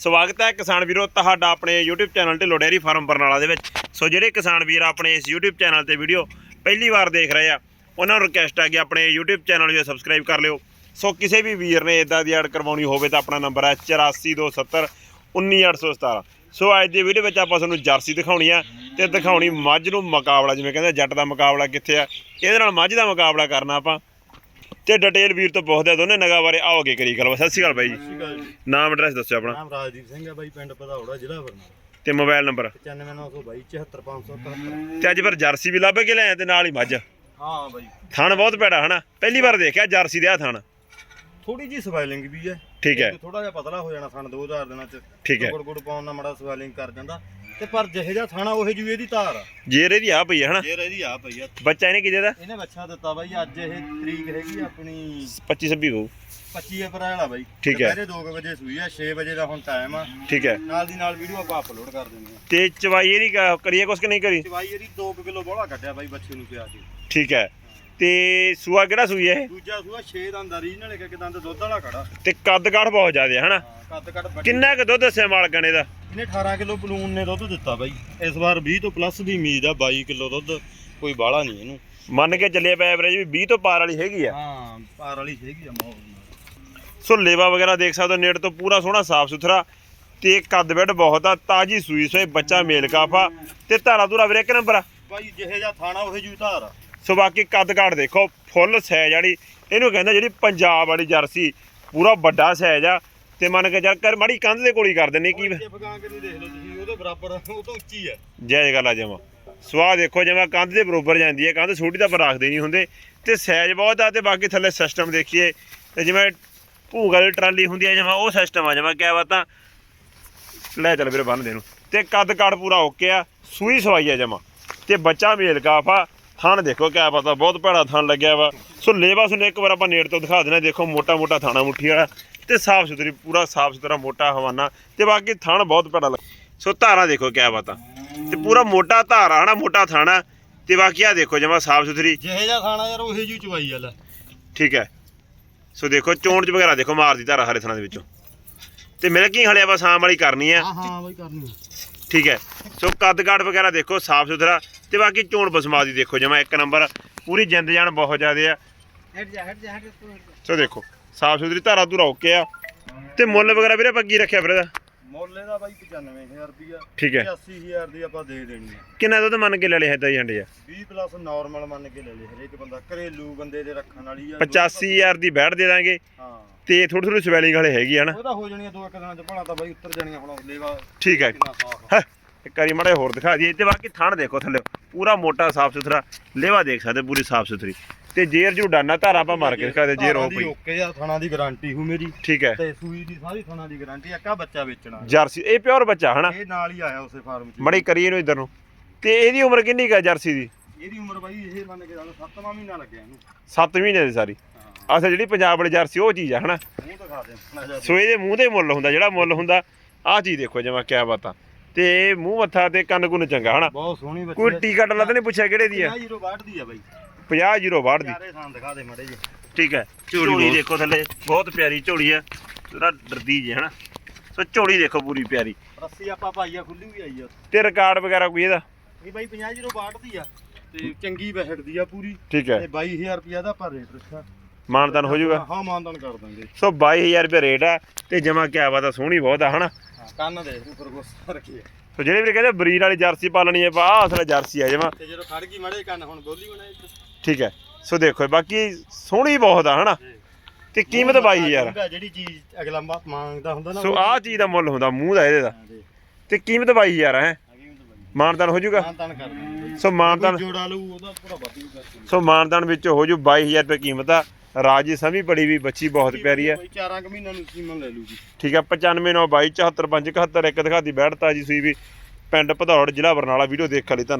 ਸਵਾਗਤ ਹੈ ਕਿਸਾਨ ਵੀਰੋ ਤੁਹਾਡਾ ਆਪਣੇ YouTube channel Dhillon dairy farm Barnala ਦੇ ਵਿੱਚ। ਸੋ ਜਿਹੜੇ ਕਿਸਾਨ ਵੀਰ ਆਪਣੇ ਇਸ YouTube ਚੈਨਲ ਤੇ ਵੀਡੀਓ ਪਹਿਲੀ ਵਾਰ ਦੇਖ ਰਹੇ ਆ, ਉਹਨਾਂ ਨੂੰ ਰਿਕਵੈਸਟ ਆ ਕਿ ਆਪਣੇ YouTube ਚੈਨਲ ਨੂੰ ਸਬਸਕ੍ਰਾਈਬ ਕਰ ਲਿਓ। ਸੋ ਕਿਸੇ ਵੀ ਵੀਰ ਨੇ ਇਦਾਂ ਦੀ ਐਡ ਕਰਵਾਉਣੀ ਹੋਵੇ ਤਾਂ ਆਪਣਾ ਨੰਬਰ ਹੈ 8427 19817 ਸੋ ਅੱਜ ਦੀ ਵੀਡੀਓ ਵਿੱਚ ਆਪਾਂ ਤੁਹਾਨੂੰ ਜਰਸੀ ਦਿਖਾਉਣੀ ਆ ਤੇ ਦਿਖਾਉਣੀ ਮੱਝ ਨੂੰ ਮੁਕਾਬਲਾ, ਜਿਵੇਂ ਕਹਿੰਦੇ ਜੱਟ ਦਾ ਮੁਕਾਬਲਾ ਕਿੱਥੇ ਆ। ਇਹਦੇ ਨਾਲ ਮੱਝ ਦਾ ਮੁਕਾਬਲਾ ਕਰਨਾ ਆਪਾਂ। ਤੇ ਡਿਟੇਲ ਵੀਰ ਤੋਂ ਪੁੱਛਦੇ ਆ ਦੋਨੇ ਨਗਾ ਬਾਰੇ। ਆਓਗੇ ਕਰੀ ਗੱਲ। ਸਤਿ ਸ਼੍ਰੀ ਅਕਾਲ ਬਾਈ ਜੀ। ਜੀ। ਨਾਮ ਐਡਰੈਸ ਦੱਸਿਓ ਆਪਣਾ। ਨਾਮ ਰਾਜਦੀਪ ਸਿੰਘ ਹੈ ਬਾਈ ਪਿੰਡ ਪਧੌੜਾ ਜ਼ਿਲ੍ਹਾ ਬਰਨਾਲਾ। ਤੇ ਮੋਬਾਈਲ ਨੰਬਰ? 95922 74577 ਤੇ ਅੱਜ ਫਿਰ ਜਰਸੀ ਵੀ ਲੱਭ ਕੇ ਲਿਆਏ ਤੇ ਨਾਲ ਹੀ ਮੱਝ? ਹਾਂ ਬਾਈ। ਥਣ ਬਹੁਤ ਭੈੜਾ ਹਨਾ? ਪਹਿਲੀ ਵਾਰ ਦੇਖਿਆ ਜਰਸੀ ਦੇ ਆ ਥਣ। ਥੋੜੀ ਜੀ ਸਵਾਈਲਿੰਗ ਵੀ ਹੈ। ਠੀਕ ਹੈ। ਥੋੜਾ ਜਿਹਾ ਪਤਲਾ ਹੋ ਜਾਣਾ ਸਣ 2000 ਦਿਨਾਂ ਚ। ਠੀਕ ਹੈ। ਗੁੜ ਗੁੜ ਪਾਉਣ ਨਾਲ ਮੜਾ ਸਵਾਈਲਿੰਗ ਕਰ ਜਾਂਦਾ। ਤੇ ਪਰ ਜਿਹੇ ਜਿਹਾ ਥਾਣਾ ਉਹੇ ਜਿਹੀ ਇਹਦੀ ਧਾਰ ਆ। ਜੇਰ ਆ ਪਈ ਹੈ ਹਨਾ? ਜੇਰ ਇਹਦੀ ਆ ਪਈ ਆ। ਬੱਚਾ ਇਹਨੇ ਕਿਹਦੇ ਦਾ? ਇਹਨੇ ਬੱਚਾ ਦਿੱਤਾ ਬਾਈ ਅੱਜ ਇਹ ਤਰੀਕ ਹੈਗੀ ਆਪਣੀ 25 26 ਹੋਊ 25 ਅਪ੍ਰੈਲ ਆ ਬਾਈ। ਠੀਕ ਹੈ। ਦੁਪਹਿਰੇ 2 ਵਜੇ ਸੂਈ ਆ 6 ਵਜੇ ਦਾ ਹੁਣ ਟਾਈਮ ਆ। ਠੀਕ ਹੈ। ਨਾਲ ਦੀ ਨਾਲ ਵੀਡੀਓ ਆਪਾਂ ਅਪਲੋਡ ਕਰ ਦਿੰਦੇ ਆ। ਤੇ ਚਵਾਈ ਇਹਦੀ ਕ- ਕਰੀਏ ਕੁਛ ਕਿ ਨਹੀਂ ਕਰੀ? ਚਵਾਈ ਇਹਦੀ 2 ਕਿਲੋ ਬੋਲਾ ਕੱਢਿਆ ਬਾਈ ਬੱਚੇ ਨੂੰ ਪਿਆ ਕੇ। ਠੀਕ ਹੈ। ਤੇ ਸੂਆ ਕਿਹੜਾ ਸੂਈ ਹੈ ਇਹ? ਦੂਜਾ ਸੂਆ 6 ਦੰਦ ਆ ਰੀਜਨਲ ਇੱਕ ਇੱਕ ਦੰਦ ਦੁੱਧ ਵਾਲਾ ਖੜਾ। ਤੇ ਕੱਦ ਕਾਠ ਬਹੁਤ ਜ਼ਿਆਦਾ ਹੈ ਹਨਾ? ਹਾਂ, ਕੱਦ ਵੱਡੀ। ਕਿੰਨਾ ਕੁ ਦੁੱਧ ਦੱਸਿਆ ਮਾਲਕਾਂ ਨੇ ਦਾ ਇਹਨੇ 18 ਕਿਲੋ ਬਲੂਨ ਨੇ ਦੁੱਧ ਦਿੱਤਾ ਬਾਈ। ਇਸ ਵਾਰ 20 ਤੋਂ ਪਲੱਸ ਦੀ ਉਮੀਦ ਆ 22 ਕਿਲੋ ਦੁੱਧ ਕੋਈ ਬਾਹਲਾ ਨਹੀਂ ਇਹਨੂੰ। ਮੰਨ ਕੇ ਚੱਲੇ ਪਏ ਐਵਰੇਜ ਵੀ 20 ਤੋਂ ਪਾਰ ਵਾਲੀ ਹੈਗੀ ਆ। ਹਾਂ ਪਾਰ ਵਾਲੀ ਹੈਗੀ ਆ ਮੌਲ ਸੋ ਲੇਵਾ ਵਗੈਰਾ ਦੇਖ ਸਕਦੇ ਹੋ ਨੇੜ ਤੋਂ ਪੂਰਾ ਸੋਹਣਾ ਸਾਫ਼ ਸੁਥਰਾ ਤੇ ਕੱਦ ਬੈਡ ਬਹੁਤ ਆ ਤਾਜੀ ਸੂਈ ਸੋਏ ਬੱਚਾ ਮੇਲ ਕਾਫਾ ਤੇ ਧਾਰਾ ਧੂਰਾ ਵੀਰੇ ਇੱਕ ਨੰਬਰ ਆ। ਬਾਈ ਜਿਹੇ ਜਾਂ ਥਾਣਾ ਉਹੇ ਜੂ ਧਾਰ ਆ। ਸੋ ਬਾਕੀ ਕੱਦ ਕਾਠ ਦੇਖੋ ਫੁੱਲ ਸਾਈਜ਼ ਵਾਲੀ ਇਹਨੂੰ ਕਹਿੰਦਾ ਜਿਹੜੀ ਪੰਜਾਬ ਵਾਲੀ ਜਰਸੀ। ਪੂਰਾ ਵੱਡਾ ਸਾਈਜ਼ ਆ। ਤੇ ਮੰਨ ਕੇ ਚੱਲ ਕਰ ਮਾੜੀ ਕੰਧ ਦੇ ਕੋਲ ਹੀ ਕਰ ਦਿੰਨੇ ਕੀ ਜੇ ਫਗਾਂ ਕੇ ਦੇਖ ਲਓ ਤੁਸੀਂ ਉਹਦੇ ਬਰਾਬਰ ਉਹ ਤੋਂ ਉੱਚੀ ਆ। ਜੈ ਗੱਲ ਆ ਜਮਾ। ਸਵਾਹ ਦੇਖੋ ਜਿਵੇਂ ਕੰਧ ਦੇ ਬਰੋਬਰ ਜਾਂਦੀ ਹੈ ਕੰਧ ਛੋਟੀ ਤਾਂ ਪਰ ਰੱਖਦੇ ਨਹੀਂ ਹੁੰਦੇ। ਤੇ ਸਾਈਜ਼ ਬਹੁਤ ਆ ਤੇ ਬਾਕੀ ਥੱਲੇ ਸਿਸਟਮ ਦੇਖੀਏ। ਤੇ ਜਿਵੇਂ ਭੂਗਾ ਵਾਲੀ ਟਰਾਲੀ ਹੁੰਦੀ ਹੈ ਜਿਵੇਂ ਉਹ ਸਿਸਟਮ ਆ ਜਿਵੇਂ ਕਿਆ ਬਾਤਾਂ। ਲੈ ਚੱਲ ਵੀਰੇ ਬੰਨ ਦੇ ਨੂੰ ਤੇ ਕੱਦ ਕਾਠ ਪੂਰਾ ਓਕੇ ਆ। ਸੂਈ ਸਵਾਈ ਆ ਜਮਾ। ਤੇ ਬੱਚਾ ਮੇਲ ਕਾਫਾ ਥਣ ਦੇਖੋ ਕਿਆ ਪਤਾ ਬਹੁਤ ਭੈੜਾ ਥਣ ਲੱਗਿਆ ਵਾ। ਸੋ ਲੇਵਾ ਸੁਣ ਇੱਕ ਵਾਰ ਆਪਾਂ ਨੇੜ ਤੋਂ ਦਿਖਾ ਦੇਣਾ ਦੇਖੋ ਮੋਟਾ ਮੋਟਾ ਥਾਣਾ ਮੁੱਠੀ ਵਾਲਾ। ਤੇ ਸਾਫ਼ ਸੁਥਰੀ ਪੂਰਾ ਸਾਫ਼ ਸੁਥਰਾ ਮੋਟਾ ਹਵਾਨਾ। ਤੇ ਬਾਕੀ ਥਣ ਬਹੁਤ ਭੈੜਾ ਲੱਗ ਸੋ ਧਾਰਾ ਦੇਖੋ ਕਿਆ ਬਾਤਾਂ ਤੇ ਪੂਰਾ ਮੋਟਾ ਧਾਰਾ ਹਨਾ ਮੋਟਾ ਥਾਣਾ ਤੇ ਬਾਕੀ ਆ ਦੇਖੋ ਜਮਾ ਸਾਫ਼ ਸੁਥਰੀ ਜਿਹੇ ਜਾਂ ਥਾਣਾ ਯਾਰ ਉਹੇ ਜੂ ਚਵਾਈ ਆ ਲੈ ਠੀਕ ਹੈ। ਸੋ ਦੇਖੋ ਚੋਣ ਚ ਵਗੈਰਾ ਦੇਖੋ ਮਾਰਦੀ ਧਾਰਾ ਹਰੇ ਥਾਣਾ ਦੇ ਵਿੱਚੋਂ। ਤੇ ਮਿਲਕਿੰਗ ਹਲੇ ਆਪਾਂ ਸ਼ਾਮ ਵਾਲੀ ਕਰਨੀ ਆ। ਹਾਂ ਹਾਂ ਬਾਈ ਕਰਨੀ ਠੀਕ ਹੈ। ਸੋ ਕੱਦ ਕਾਠ ਵਗੈਰਾ ਦੇਖੋ ਸਾਫ਼ ਸੁਥਰਾ। ਤੇ ਬਾਕੀ ਚੋਣ ਬਸਮਾ ਦੀ ਦੇਖੋ ਜਮਾ ਇੱਕ ਨੰਬਰ। ਪੂਰੀ ਜਿੰਦ ਜਾਨ ਬਹੁਤ ਜ਼ਿਆਦੇ ਆ। ਹਟ ਜਾ ਹਟ ਜਾ ਹਟ ਸੋ ਦੇਖੋ ਸਾਫ਼ ਸੁਥਰੀ ਧਾਰਾ ਧੂਰਾ ਓਕੇ ਆ। ਤੇ ਮੁੱਲ ਵਗੈਰਾ ਵੀਰੇ ਪੱਕੀ ਰੱਖਿਆ ਫਿਰ ਇਹਦਾ ਮੁੱਲ ਇਹਦਾ ਬਾਈ 95000 ਰੁਪਿਆ ਠੀਕ ਹੈ। 80000 ਦੀ ਆਪਾਂ ਦੇ ਦੇਣੀ ਆ। ਕਿੰਨਾ ਦੁੱਧ ਮੰਨ ਕੇ ਲੈ ਲਿਆ ਹੀ ਹੰਡੇ ਆ? 20 ਪਲੱਸ ਨਾਰਮਲ ਮੰਨ ਕੇ ਲੈ ਲੈ ਹਰੇਕ ਬੰਦਾ ਘਰੇਲੂ ਬੰਦੇ ਦੇ ਰੱਖਣ ਵਾਲੀ ਆ। 85000 ਦੀ ਬੈਠ ਦੇ ਦਾਂਗੇ। ਹਾਂ। ਤੇ ਥੋੜੀ ਥੋੜੀ ਸਵੈਲਿੰਗ ਵਾਲੇ ਹੈਗੀ ਆ ਨਾ ਉਹ ਤਾਂ ਹੋ ਜਾਣੀਆਂ ਦੋ ਇੱਕ ਦਿਨਾਂ ਚ ਭਲਾ ਤਾਂ ਬਾਈ ਉੱਤਰ ਜਾਣੀਆਂ ਹੁਣ ਲੇਵਾ। ਠੀਕ ਹੈ ਹੈਂ, ਇੱਕ ਵਾਰੀ ਮੜੇ ਹੋਰ ਦਿਖਾ ਦਈਏ। ਤੇ ਬਾਕੀ ਥਣ ਦੇਖੋ ਥੱਲੇ ਪੂਰਾ ਮੋਟਾ ਸਾਫ਼ ਸੁਥਰਾ। ਲੇਵਾ ਦੇਖ ਸਕਦੇ ਪੂਰੀ ਸਾਫ਼ ਸੁਥਰੀ। ਤੇ ਜੇਰ ਜੂ ਡਾਨਾ ਧਾਰਾ ਆਪਾਂ ਮਾਰ ਕੇ ਦਿਖਾ ਦੇ ਜੇਰ ਹੋ ਦੀ ਪਈ ਓਕੇ ਆ ਥਣਾ ਦੀ ਗਾਰੰਟੀ ਹੂ ਮੇਰੀ। ਠੀਕ ਹੈ। ਤੇ ਸੂਈ ਦੀ ਸਾਰੀ ਥਣਾ ਦੀ ਗਾਰੰਟੀ ਇੱਕਾ ਬੱਚਾ ਵੇਚਣਾ। ਜਰਸੀ ਇਹ ਪਿਓਰ ਬੱਚਾ ਹਨਾ? ਇਹ ਨਾਲ ਹੀ ਆਇਆ ਉਸੇ ਫਾਰਮ 'ਚ। ਮੜੀ ਕਰੀਏ ਨੂੰ ਇਧਰ ਨੂੰ। ਤੇ ਇਹਦੀ ਉਮਰ ਕਿੰਨੀ ਕਾ ਜਰਸੀ ਦੀ? ਇਹਦੀ ਉਮਰ ਬਾਈ ਇਹ ਮੰਨ ਕੇ ਚੱਲ 7ਵਾਂ ਮਹੀਨਾ ਲੱਗਿਆ ਇਹਨੂੰ। 7 ਮਹੀਨੇ ਦੀ ਸਾਰੀ। ਅਸਲ ਜਿਹੜੀ ਪੰਜਾਬ ਵਾਲੀ ਜਰਸੀ ਉਹ ਚੀਜ਼ ਆ ਹਨਾ? ਮੂੰਹ ਦਿਖਾ ਦੇ ਸੋ ਇਹਦੇ ਮੂੰਹ ਤੇ ਮੁੱਲ ਹੁੰਦਾ ਜਿਹੜਾ ਮੁੱਲ ਹੁੰਦਾ ਆਹ ਚੀਜ਼ ਦੇਖੋ ਜਿਵੇਂ ਕਿਆ ਬਾਤਾਂ ਤੇ ਮੂੰਹ ਮੱਥਾ ਤੇ ਕੰਨ ਕੁੰਨ ਚੰਗਾ ਹਨਾ? ਬਹੁਤ ਸੋਹਣੀ ਬੱਚੀ ਕੋਈ ਟੀਕਾ ਟੱਲਾ ਤਾਂ ਨਹੀਂ ਪੁੱਛਿਆ ਕਿਹੜੇ ਦੀ ਆ? 50 ਬਾਟ ਦੀ ਆ ਬਾਈ। 50 ਜ਼ੀਰੋ ਬਾੜ ਦੀ। ਚਾਰੇ ਥਾਂ ਦਿਖਾ ਦੇ ਮੜੇ ਜੀ ਠੀਕ ਹੈ। ਝੋਲੀ ਦੇਖੋ ਥੱਲੇ ਬਹੁਤ ਪਿਆਰੀ ਝੋਲੀ ਆ ਥੋੜਾ ਡਰਦੀ ਜੀ ਹਨਾ ਸੋ ਝੋਲੀ ਦੇਖੋ ਪੂਰੀ ਪਿਆਰੀ। ਰੱਸੀ ਆਪਾਂ ਪਾਈਆ ਖੁੱਲੀ ਵੀ ਆਈ ਆ ਤੇ ਰਿਕਾਰਡ ਵਗੈਰਾ ਕੋਈ ਇਹਦਾ? ਇਹ ਬਾਈ 50 ਜੀਰੋ ਦੀ ਆ। ਤੇ ਚੰਗੀ ਬਹਿੜ ਦੀ ਆ ਪੂਰੀ। ਠੀਕ ਹੈ। ਤੇ 22000 ਰੁਪਿਆ ਦਾ ਪਰ ਰੇਟ ਰੱਖਿਆ। ਮਾਨਦਾਨ ਹੋ ਜਾਊਗਾ। ਹਾਂ ਮਾਨਦਾਨ ਕਰ ਦਾਂਗੇ। ਸੋ 22000 ਰੁਪਏ ਰੇਟ ਆ ਤੇ ਜਮਾ ਕਿਆ ਬਾਤ ਆ ਸੋਹਣੀ ਬਹੁਤ ਆ ਹਨਾ? ਹਾਂ ਕੰਨ ਦੇ ਉੱਪਰ ਗੋਸਾ ਰੱਖੀਏ ਸੋ ਜਿਹੜੇ ਵੀ ਕਹਿੰਦੇ ਬਰੀਡ ਵਾਲੀ ਜਰਸੀ ਪਾਲਣੀ ਹੈ ਆ ਅਸਲ ਜਰਸੀ ਆ ਜਮਾ। ਤੇ ਜਦੋਂ ਖੜ ਗਈ ਮੜੇ ਕੰਨ ਹੁਣ ਬੋਲੀ ਬਣਾਏ ਠੀਕ ਹੈ। ਸੋ ਦੇਖੋ ਬਾਕੀ ਸੋਹਣੀ ਬਹੁਤ ਆ ਹਨਾ? ਤੇ ਕੀਮਤ 22000 ਜਿਹੜੀ ਚੀਜ਼ ਅਗਲਾ ਮੰਗਦਾ ਹੁੰਦਾ ਨਾ ਸੋ ਆਹ ਚੀਜ਼ ਦਾ ਮੁੱਲ ਹੁੰਦਾ ਮੂੰਹ ਦਾ ਇਹਦੇ ਦਾ। ਤੇ ਕੀਮਤ 22000 ਹੈ? ਮਾਨਦਾਨ ਹੋ ਜਾਊਗਾ ਮਾਨਦਾਨ ਕਰ ਦਾਂਗੇ ਸੋ ਮਾਨਦਾਨ ਜੋੜਾ ਲਊ ਉਹਦਾ ਪੂਰਾ ਵਾਧੂ ਕਰ ਸੋ ਮਾਨਦਾਨ ਵਿੱਚ ਹੋ ਜੂ 22000 ਰੁਪਏ ਕੀਮਤ ਆ। ਰਾਜੀ ਸਮੀ ਬੜੀ ਵੀ ਬੱਚੀ ਬਹੁਤ ਪਿਆਰੀ ਹੈ ਕੋਈ ਚਾਰਾਂ ਕੁ ਮਹੀਨਿਆਂ ਨੂੰ ਸੀਮਨ ਲੈ ਲੂਗੀ ਠੀਕ ਹੈ 9592 74 571 ਇੱਕ ਦਿਖਾਤੀ ਬੈਠ ਤਾਜੀ ਸੂਈ ਵੀ ਪਿੰਡ ਭਦੌੜ ਜ਼ਿਲ੍ਹਾ ਬਰਨਾਲਾ ਵੀਡੀਓ ਦੇਖ ਲਈ